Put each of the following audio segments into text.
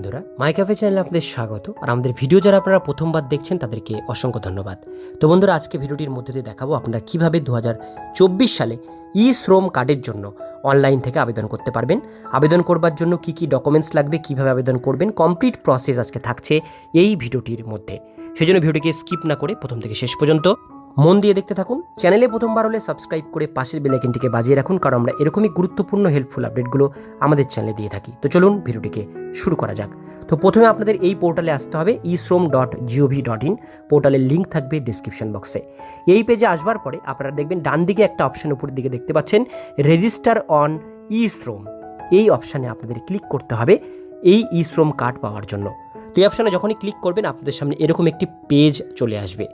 বন্ধুরা মাই ক্যাফে চ্যানেলে আপনাদের স্বাগত। আর আমাদের ভিডিও যারা আপনারা প্রথমবার দেখছেন, তাদেরকে অসংখ্য ধন্যবাদ। তো বন্ধুরা, আজকে ভিডিওটির মধ্যে দিয়ে দেখাবো আপনারা কীভাবে দু সালে ই শ্রম কার্ডের জন্য অনলাইন থেকে আবেদন করতে পারবেন। আবেদন করবার জন্য কি কি ডকুমেন্টস লাগবে, কীভাবে আবেদন করবেন, কমপ্লিট প্রসেস আজকে থাকছে এই ভিডিওটির মধ্যে। সেই জন্য ভিডিওটিকে স্কিপ না করে প্রথম থেকে শেষ পর্যন্ত মন দিয়ে দেখতে থাকুন। চ্যানেলে প্রথমবার হলে সাবস্ক্রাইব করে পাশের বেলাইকেনটিকে বাজিয়ে রাখুন, কারণ আমরা এরকমই গুরুত্বপূর্ণ হেল্পফুল আপডেটগুলো আমাদের চ্যানেলে দিয়ে থাকি। তো চলুন ভিডিওটিকে শুরু করা যাক। তো প্রথমে আপনাদের এই পোর্টালে আসতে হবে eShram dot GOV dot in পোর্টালের লিঙ্ক থাকবে ডিসক্রিপশন বক্সে এই পেজে আসবার পরে আপনারা দেখবেন ডান দিকে একটা অপশান উপরের দিকে দেখতে পাচ্ছেন রেজিস্টার অন ই শ্রম এই অপশানে আপনাদের ক্লিক করতে হবে এই ই শ্রম কার্ড পাওয়ার জন্য। তো এই অপশানে যখনই ক্লিক করবেন, আপনাদের সামনে এরকম একটি পেজ চলে আসবে।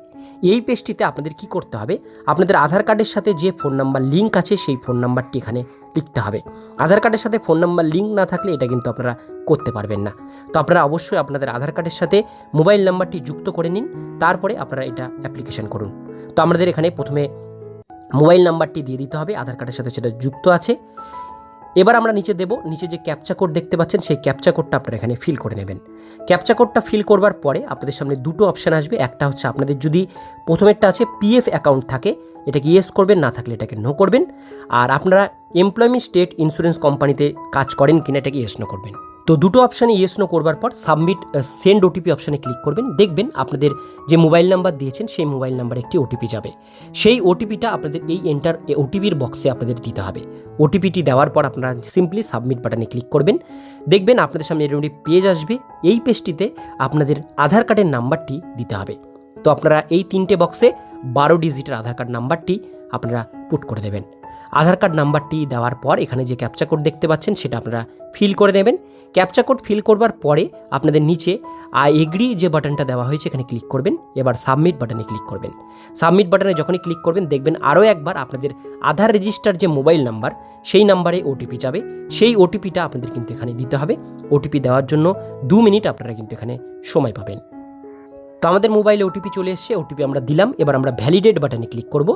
এই পেজটিতে আপনাদের কি করতে হবে? আপনাদের আধার কার্ডের সাথে যে ফোন নাম্বার লিঙ্ক আছে, সেই ফোন নাম্বারটি এখানে লিখতে হবে। আধার কার্ডের সাথে ফোন নাম্বার লিঙ্ক না থাকলে এটা কিন্তু আপনারা করতে পারবেন না। তো আপনারা অবশ্যই আপনাদের আধার কার্ডের সাথে মোবাইল নাম্বারটি যুক্ত করে নিন, তারপরে আপনারা এটা অ্যাপ্লিকেশন করুন। তো আমাদের এখানে প্রথমে মোবাইল নাম্বারটি দিয়ে দিতে হবে, আধার কার্ডের সাথে সেটা যুক্ত আছে। এবার আমরা নিচে দেব, নিচে যে ক্যাপচা কোড দেখতে পাচ্ছেন, সেই ক্যাপচা কোডটা আপনারা এখানে ফিল করে নেবেন। ক্যাপচা কোডটা ফিল করবার পরে আপনাদের সামনে দুটো অপশান আসবে। একটা হচ্ছে আপনাদের যদি প্রথমেরটা আছে পিএফ অ্যাকাউন্ট থাকে এটাকে ইয়েস করবেন, না থাকলে এটাকে নো করবেন। আর আপনারা এমপ্লয়মেন্ট স্টেট ইন্স্যুরেন্স কোম্পানিতে কাজ করেন কিনা, এটাকে ইয়েস নো করবেন। তো দুটো অপশানে ইয়েস নো করবার পর সাবমিট সেন্ড ওটিপি অপশানে ক্লিক করবেন। দেখবেন আপনাদের যে মোবাইল নাম্বার দিয়েছেন, সেই মোবাইল নাম্বার একটি ওটিপি যাবে। সেই ওটিপিটা আপনাদের এই এন্টার ওটিপির বক্সে আপনাদের দিতে হবে। ওটিপিটি দেওয়ার পর আপনারা সিম্পলি সাবমিট বাটনে ক্লিক করবেন। দেখবেন আপনাদের সামনে এরকম একটি পেজ আসবে। এই পেজটিতে আপনাদের আধার কার্ডের নাম্বারটি দিতে হবে। তো আপনারা এই তিনটে বক্সে বারো ডিজিটের আধার কার্ড নাম্বারটি আপনারা পুট করে দেবেন। আধার কার্ড নাম্বারটি দেওয়ার পর এখানে যে ক্যাপচা কোড দেখতে পাচ্ছেন, সেটা আপনারা ফিল করে নেবেন। ক্যাপচা কোড ফিল করবার পরে আপনাদের নিচে আই এগ্রি যে বাটনটা দেওয়া হয়েছে এখানে ক্লিক করবেন, এবার সাবমিট বাটনে ক্লিক করবেন। সাবমিট বাটনে যখনই ক্লিক করবেন, দেখবেন আরও একবার আপনাদের আধার রেজিস্টার যে মোবাইল নাম্বার, সেই নাম্বারে ওটিপি যাবে। সেই ওটিপিটা আপনাদের কিন্তু এখানে দিতে হবে। ওটিপি দেওয়ার জন্য দু মিনিট আপনারা কিন্তু এখানে সময় পাবেন। তো আমাদের মোবাইলে ওটিপি চলে এসছে ওটিপি আমরা দিলাম, এবার আমরা ভ্যালিডেট বাটনে ক্লিক করব।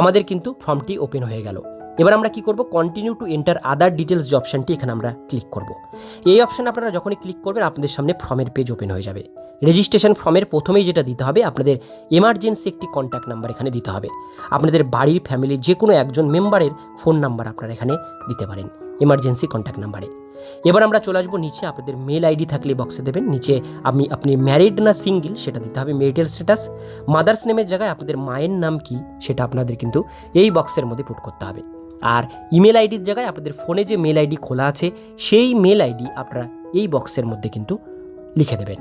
আমাদের কিন্তু ফর্মটি ওপেন হয়ে গেল। এবার আমরা কি করব? Continue to enter other details যে অপশানটি এখানে আমরা ক্লিক করব। এই অপশান আপনারা যখনই ক্লিক করবেন, আপনাদের সামনে ফর্মের পেজ ওপেন হয়ে যাবে। রেজিস্ট্রেশন ফর্মের প্রথমেই যেটা দিতে হবে, আপনাদের এমার্জেন্সি একটি কন্ট্যাক্ট নাম্বার এখানে দিতে হবে। আপনাদের বাড়ির ফ্যামিলির যে কোনো একজন মেম্বারের ফোন নাম্বার আপনারা এখানে দিতে পারেন এমার্জেন্সি কন্ট্যাক্ট নাম্বারে এবার আমরা চলে আসব নিচে, আপনাদের মেল আইডি থাকলে বক্সে দেবেন। নিচে আপনি আপনি ম্যারিড না সিঙ্গেল সেটা দিতে হবে মেরিটাল স্ট্যাটাস মাদার্স নেমের জায়গায় আপনাদের মায়ের নাম কি, সেটা আপনাদের কিন্তু এই বক্সের মধ্যে পুট করতে হবে। আর ইমেল আইডির জায়গায় আপনাদের ফোনে যে মেল আইডি খোলা আছে, সেই মেল আইডি আপনারা এই বক্সের মধ্যে কিন্তু লিখে দেবেন।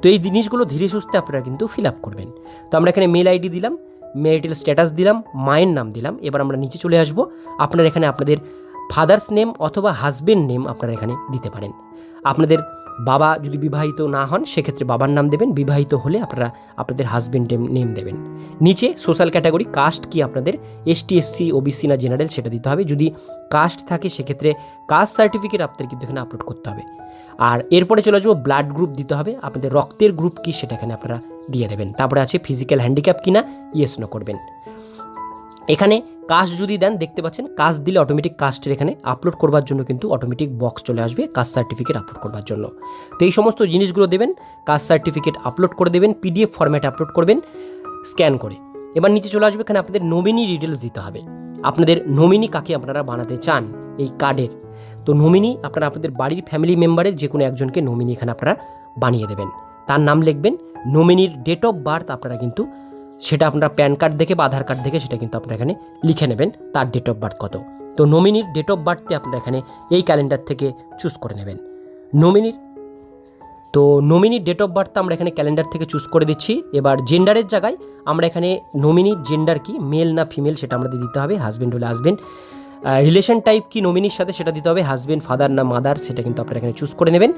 তো এই জিনিসগুলো ধীরে সুস্থে আপনারা কিন্তু ফিল আপ করবেন। তো আমরা এখানে মেল আইডি দিলাম মেরিটাল স্ট্যাটাস দিলাম, মায়ের নাম দিলাম, এবার আমরা নিচে চলে আসব। আপনারা এখানে আপনাদের ফাদার্স নেম অথবা হাজবেন্ড নেম আপনারা এখানে দিতে পারেন। আপনাদের বাবা যদি বিবাহিত না হন, সেক্ষেত্রে বাবার নাম দেবেন, বিবাহিত হলে আপনারা আপনাদের হাজবেন্ড নেম দেবেন। নিচে সোশ্যাল ক্যাটাগরি কাস্ট কি আপনাদের? এসটি এসসি ওবিসি না জেনারেল সেটা দিতে হবে। যদি কাস্ট থাকে, সেক্ষেত্রে কাস্ট সার্টিফিকেট আপনাদের কিন্তু এখানে আপলোড করতে হবে। আর এরপরে চলে আসব ব্লাড গ্রুপ দিতে হবে। আপনাদের রক্তের গ্রুপ কি সেটা এখানে আপনারা দিয়ে দেবেন। তারপরে আছে ফিজিক্যাল হ্যান্ডিক্যাপ কিনা ইয়েস নো করবেন। এখানে কাস্ট যদি দেন, দেখতে পাচ্ছেন কাস্ট দিলে অটোমেটিক কাস্টের এখানে আপলোড করবার জন্য কিন্তু অটোমেটিক বক্স চলে আসবে কাস্ট সার্টিফিকেট আপলোড করবার জন্য। তো এই সমস্ত জিনিসগুলো দেবেন কাস্ট সার্টিফিকেট আপলোড করে দেবেন পিডিএফ ফর্ম্যাট আপলোড করবেন স্ক্যান করে। এবার নিচে চলে আসবে, এখানে আপনাদের নমিনি ডিটেলস দিতে হবে। আপনাদের নমিনি কাকে আপনারা বানাতে চান এই কার্ডের তো নমিনি আপনারা আপনাদের বাড়ির ফ্যামিলি মেম্বারের যে কোনো একজনকে নমিনি এখানে আপনারা বানিয়ে দেবেন। তার নাম লিখবেন নমিনির ডেট অফ বার্থ আপনারা কিন্তু সেটা আপনারা প্যান কার্ড দেখে বা আধার কার্ড দেখে সেটা কিন্তু আপনারা এখানে লিখে নেবেন, তার ডেট অফ বার্থ কত। তো নমিনির ডেট অফ বার্থটি আপনারা এখানে এই ক্যালেন্ডার থেকে চুজ করে নেবেন। নমিনির তো নমিনির ডেট অফ বার্থ আমরা এখানে ক্যালেন্ডার থেকে চুজ করে দিচ্ছি। এবার জেন্ডারের জায়গায় আমরা এখানে নমিনির জেন্ডার কি মেল না ফিমেল সেটা আমাদের দিতে হবে হাজব্যান্ড হলে হাজব্যান্ড রিলেশন টাইপ কি নমিনির সাথে সেটা দিতে হবে হাজব্যান্ড ফাদার না মাদার সেটা কিন্তু আপনারা এখানে চুজ করে নেবেন।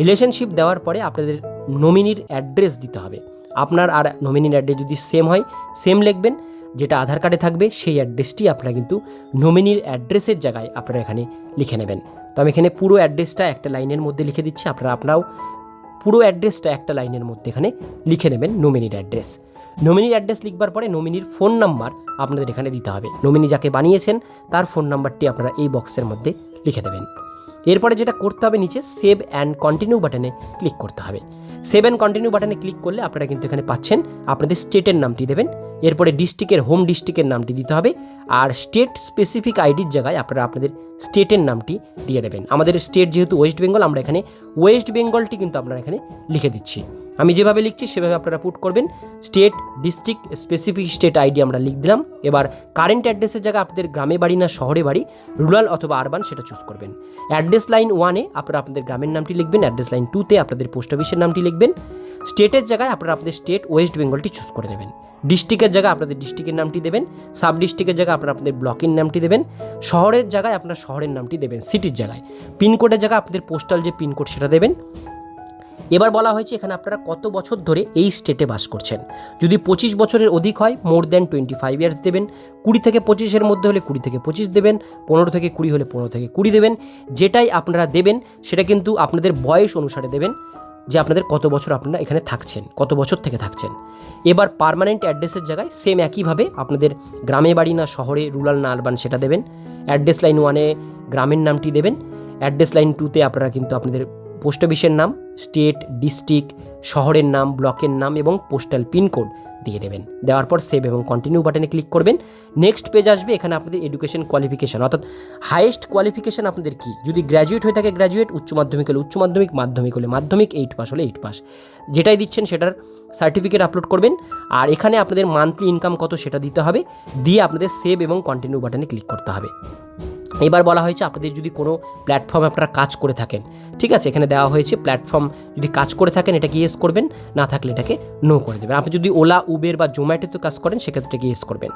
রিলেশনশিপ দেওয়ার পরে আপনাদের নমিনির অ্যাড্রেস দিতে হবে। আপনার আর নমিনির অ্যাড্রেস যদি সেম হয় সেম লিখবেন, যেটা আধার কার্ডে থাকবে, সেই অ্যাড্রেসটি আপনারা কিন্তু নমিনির অ্যাড্রেসের জায়গায় আপনারা এখানে লিখে নেবেন। তো আমি এখানে পুরো অ্যাড্রেসটা একটা লাইনের মধ্যে লিখে দিচ্ছি, আপনারা আপনারাও পুরো অ্যাড্রেসটা একটা লাইনের মধ্যে এখানে লিখে নেবেন নমিনির অ্যাড্রেস নমিনির অ্যাড্রেস লিখবার পরে নমিনির ফোন নাম্বার আপনাদের এখানে দিতে হবে। নমিনি যাকে বানিয়েছেন, তার ফোন নাম্বারটি আপনারা এই বক্সের মধ্যে লিখে দেবেন। এরপরে যেটা করতে হবে নিচে সেভ অ্যান্ড কন্টিনিউ বাটনে ক্লিক করতে হবে। সেভ অ্যান্ড কন্টিনিউ বাটনে ক্লিক করলে আপনারা কিন্তু এখানে পাচ্ছেন আপনাদের স্টেটের নামটি দেবেন। এরপরে ডিস্ট্রিক্টের হোম ডিস্ট্রিক্টের নামটি দিতে হবে আর স্টেট স্পেসিফিক আইডির জায়গায় আপনারা আপনাদের স্টেটের নামটি দিয়ে দেবেন। আমাদের স্টেট যেহেতু ওয়েস্ট বেঙ্গল, আমরা এখানে ওয়েস্ট বেঙ্গলটি কিন্তু আপনারা এখানে লিখে দিচ্ছি। আমি যেভাবে লিখছি সেভাবে আপনারা পুট করবেন। State district specific state ID আমরা লিখ দিলাম। এবার কারেন্ট অ্যাড্রেসের জায়গায় আপনাদের গ্রামে বাড়ি না শহরে বাড়ি, রুরাল অথবা আরবান সেটা চুজ করবেন। অ্যাড্রেস লাইন ওয়ানে আপনারা আপনাদের গ্রামের নামটি লিখবেন, অ্যাড্রেস লাইন টুতে আপনাদের পোস্ট অফিসের নামটি লিখবেন। স্টেটের জায়গায় আপনারা আপনাদের স্টেট ওয়েস্ট বেঙ্গলটি চুজ করে নেবেন। ডিস্ট্রিক্টের জায়গায় আপনাদের ডিস্ট্রিক্টের নামটি দেবেন, সাব ডিস্ট্রিক্টের জায়গায় আপনারা আপনাদের ব্লকের নামটি দেবেন, শহরের জায়গায় আপনার শহরের নামটি দেবেন, সিটির জায়গায়। পিনকোডের জায়গায় আপনাদের পোস্টাল যে পিনকোড সেটা দেবেন। এবার বলা হয়েছে এখানে আপনারা কত বছর ধরে এই স্টেটে বাস করছেন? যদি পঁচিশ বছরের অধিক হয়, more than twenty five years দেবেন। কুড়ি থেকে পঁচিশের মধ্যে হলে কুড়ি থেকে পঁচিশ দেবেন, পনেরো থেকে কুড়ি হলে পনেরো থেকে কুড়ি দেবেন। যেটাই আপনারা দেবেন, সেটা কিন্তু আপনাদের বয়স অনুসারে দেবেন। যে আপনাদের কত বছর আপনারা এখানে থাকছেন, কত বছর থেকে থাকছেন। এবার পারমানেন্ট অ্যাড্রেসের জায়গায় সেম একইভাবে আপনাদের গ্রামে বাড়ি না, শহরে রুরাল না আরবান সেটা দেবেন। অ্যাড্রেস লাইন ওয়ানে গ্রামের নামটি দেবেন। অ্যাড্রেস লাইন টুতে আপনারা কিন্তু আপনাদের পোস্ট অফিসের নাম স্টেট ডিস্ট্রিক্ট শহরের নাম ব্লকের নাম এবং পোস্টাল পিনকোড দিয়ে দেবেন। দেওয়ার পর সেভ এবং কন্টিনিউ বাটনে ক্লিক করবেন। নেক্সট পেজ আসবে, এখানে আপনাদের এডুকেশন কোয়ালিফিকেশন অর্থাৎ হাইয়েস্ট কোয়ালিফিকেশন আপনাদের কি? যদি গ্র্যাজুয়েট হয়ে থাকে গ্র্যাজুয়েট উচ্চ মাধ্যমিক হলে উচ্চ মাধ্যমিক মাধ্যমিক হলে মাধ্যমিক এইট পাস হলে এইট পাস যেটাই দিচ্ছেন সেটার সার্টিফিকেট আপলোড করবেন। আর এখানে আপনাদের মান্থলি ইনকাম কত সেটা দিতে হবে, দিয়ে আপনাদের সেভ এবং কন্টিনিউ বাটনে ক্লিক করতে হবে। এবার বলা হয়েছে, আপনাদের যদি কোনো প্ল্যাটফর্মে আপনারা কাজ করে থাকেন ঠিক আছে, এখানে দেওয়া হয়েছে প্ল্যাটফর্ম যদি কাজ করে থাকেন এটাকে ইয়েস করবেন, না থাকলে এটাকে নো করে দেবেন। আপনি যদি ওলা উবের বা জোম্যাটোতে কাজ করেন, সেক্ষেত্রে এটাকে ইয়েস করবেন।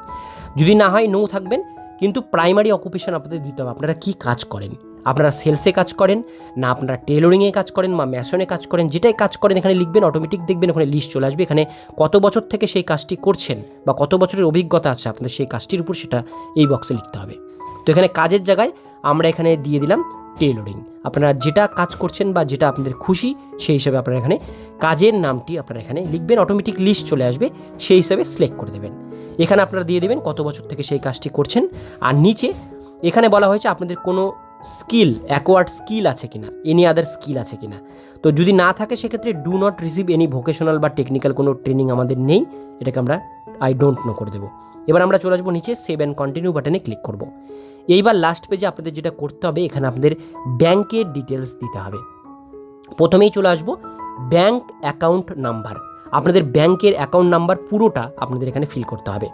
যদি না হয় নো থাকবেন, কিন্তু প্রাইমারি অকুপেশন আপনাদের দিতে হবে। আপনারা কী কাজ করেন? আপনারা সেলসে কাজ করেন, না আপনারা টেলরিংয়ে কাজ করেন বা ম্যাশনে কাজ করেন, যেটাই কাজ করেন, এখানে লিখবেন অটোমেটিক দেখবেন, ওখানে লিস্ট চলে আসবে। এখানে কত বছর থেকে সেই কাজটি করছেন বা কত বছরের অভিজ্ঞতা আছে আপনাদের সেই কাজটির উপর সেটা এই বক্সে লিখতে হবে। তো এখানে কাজের জায়গায় আমরা এখানে দিয়ে দিলাম টেলরিং আপনারা যেটা কাজ করছেন বা যেটা আপনাদের খুশি, সেই হিসাবে আপনারা এখানে কাজের নামটি আপনারা এখানে লিখবেন অটোমেটিক লিস্ট চলে আসবে, সেই হিসাবে সিলেক্ট করে দেবেন। এখানে আপনারা দিয়ে দেবেন কত বছর থেকে সেই কাজটি করছেন। আর নিচে এখানে বলা হয়েছে আপনাদের কোনো স্কিল অ্যাকোয়ার্ড স্কিল আছে কিনা এনি আদার স্কিল আছে কিনা। তো যদি না থাকে, সেক্ষেত্রে do not receive any vocational বা টেকনিক্যাল কোনো ট্রেনিং আমাদের নেই, এটাকে আমরা আই ডোন্ট নো করে দেবো। এবার আমরা চলে আসব নিচে সেভ অ্যান্ড কন্টিনিউ বাটনে ক্লিক করব। এইবার লাস্ট পেজে আপনাদের যেটা করতে হবে, এখানে আপনাদের ব্যাংকের ডিটেলস দিতে হবে। প্রথমেই চলে আসব ব্যাংক অ্যাকাউন্ট নাম্বার আপনাদের ব্যাংকের অ্যাকাউন্ট নাম্বার পুরোটা আপনাদের এখানে ফিল করতে হবে।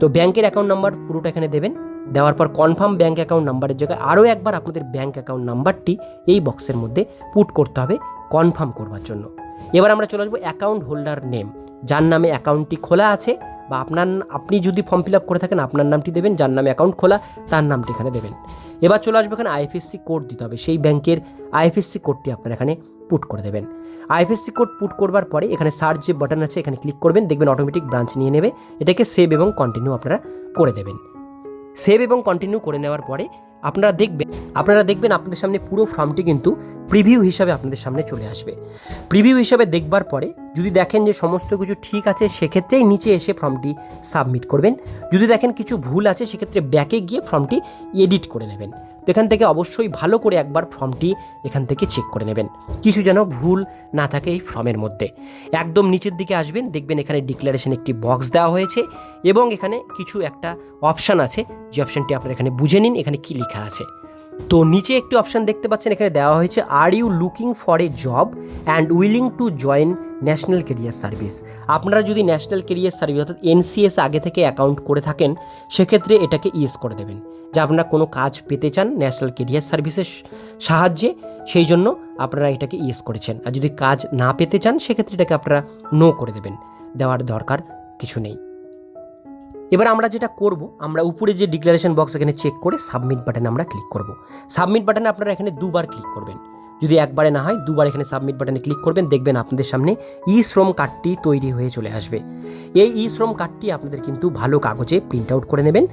তো ব্যাংকের অ্যাকাউন্ট নাম্বার পুরোটা এখানে দেবেন, দেওয়ার পর কনফার্ম ব্যাংক অ্যাকাউন্ট নাম্বারের জায়গায় আরও একবার আপনাদের ব্যাংক অ্যাকাউন্ট নাম্বারটি এই বক্সের মধ্যে পুট করতে হবে কনফার্ম করবার জন্য। এবার আমরা চলে আসব অ্যাকাউন্ট হোল্ডার নেম যার নামে অ্যাকাউন্টটি খোলা আছে বা আপনার আপনি যদি ফর্ম ফিল আপ করে থাকেন, আপনার নামটি দেবেন, যার নামে অ্যাকাউন্ট খোলা, তার নামটি এখানে দেবেন। এবার চলে আসবে এখানে আইএফএসসি কোড দিতে হবে। সেই ব্যাংকের আইএফএসসি কোডটি আপনারা এখানে পুট করে দেবেন। আইএফএসসি কোড পুট করবার পরে এখানে সার্চ যে বাটন আছে, এখানে ক্লিক করবেন, দেখবেন অটোমেটিক ব্রাঞ্চ নিয়ে নেবে। এটাকে সেভ এবং কন্টিনিউ আপনারা করে দেবেন। সেভ এবং কন্টিনিউ করে নেওয়ার পরে আপনারা দেখবেন আপনারা দেখবেন আপনাদের সামনে পুরো ফর্মটি কিন্তু প্রিভিউ হিসাবে আপনাদের সামনে চলে আসবে। প্রিভিউ হিসাবে দেখবার পরে যদি দেখেন যে সমস্ত কিছু ঠিক আছে, সেক্ষেত্রেই নিচে এসে ফর্মটি সাবমিট করবেন। যদি দেখেন কিছু ভুল আছে, সেক্ষেত্রে ব্যাকে গিয়ে ফর্মটি এডিট করে নেবেন। এখান থেকে অবশ্যই ভালো করে একবার ফর্মটি এখান থেকে চেক করে নেবেন। কিছু যেন ভুল না থাকে এই ফর্মের মধ্যে। একদম নিচের দিকে আসবেন, দেখবেন এখানে ডিক্লারেশন একটি বক্স দেওয়া হয়েছে। এবং এখানে কিছু একটা অপশান আছে। যে অপশানটি আপনারা এখানে বুঝে নিন, এখানে কি লেখা আছে। তো নিচে একটি অপশান দেখতে পাচ্ছেন, এখানে দেওয়া হয়েছে are you looking for a job and willing to join national career service আপনারা যদি ন্যাশনাল কেরিয়ার সার্ভিস অর্থাৎ এনসিএস আগে থেকে অ্যাকাউন্ট করে থাকেন, সেক্ষেত্রে এটাকে ইয়েস করে দেবেন। যে আপনারা কোনো কাজ পেতে চান ন্যাশনাল কেরিয়ার সার্ভিসের সাহায্যে, সেই জন্য আপনারা এটাকে ইয়েস করেছেন। আর যদি কাজ না পেতে চান, সেক্ষেত্রে এটাকে আপনারা নো করে দেবেন। দেওয়ার দরকার কিছু নেই। এবার আমরা যেটা করব, আমরা উপরে যে ডিক্লারেশন বক্স এখানে চেক করে সাবমিট বাটনে আমরা ক্লিক করব। সাবমিট বাটনে আপনারা এখানে দুবার ক্লিক করবেন। যদি একবারে না হয়, দুবার এখানে সাবমিট বাটনে ক্লিক করবেন, দেখবেন আপনাদের সামনে ই শ্রম কার্ডটি তৈরি হয়ে চলে আসবে। এই ই শ্রম কার্ডটি আপনাদের কিন্তু ভালো কাগজে প্রিন্ট আউট করে নেবেন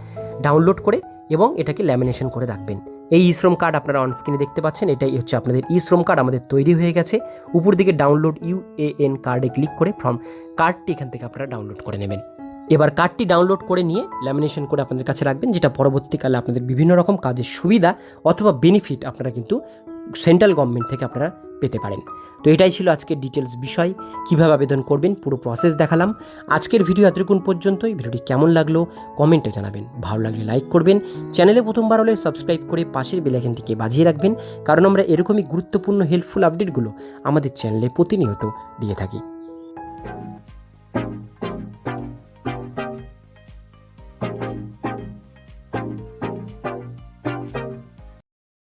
ডাউনলোড করে এবং এটাকে ল্যামিনেশন করে রাখবেন। এই ই শ্রম কার্ড আপনারা অন স্ক্রিনে দেখতে পাচ্ছেন, এটাই হচ্ছে আপনাদের ই শ্রম কার্ড আমাদের তৈরি হয়ে গেছে। উপর দিকে ডাউনলোড ইউএএন কার্ডে ক্লিক করে ফ্রম কার্ডটি এখান থেকে আপনারা ডাউনলোড করে নেবেন। এবার কার্ডটি ডাউনলোড করে নিয়ে ল্যামিনেশন করে আপনাদের কাছে রাখবেন, যেটা পরবর্তীকালে আপনাদের বিভিন্ন রকম কাজের সুবিধা অথবা বেনিফিট আপনারা কিন্তু সেন্ট্রাল গভর্নমেন্ট থেকে আপনারা পেতে পারেন। তো এটাই ছিল আজকের ডিটেলস বিষয়, কীভাবে আবেদন করবেন পুরো প্রসেস দেখালাম। আজকের ভিডিও এতটুকুন পর্যন্তই, ভিডিওটি কেমন লাগল কমেন্টে জানাবেন। ভালো লাগলে লাইক করবেন চ্যানেলে প্রথমবার হলে সাবস্ক্রাইব করে পাশের বেলাইকনটিকে বাজিয়ে রাখবেন, কারণ আমরা এরকমই গুরুত্বপূর্ণ হেল্পফুল আপডেটগুলো আমাদের চ্যানেলে প্রতিনিয়ত দিয়ে থাকি।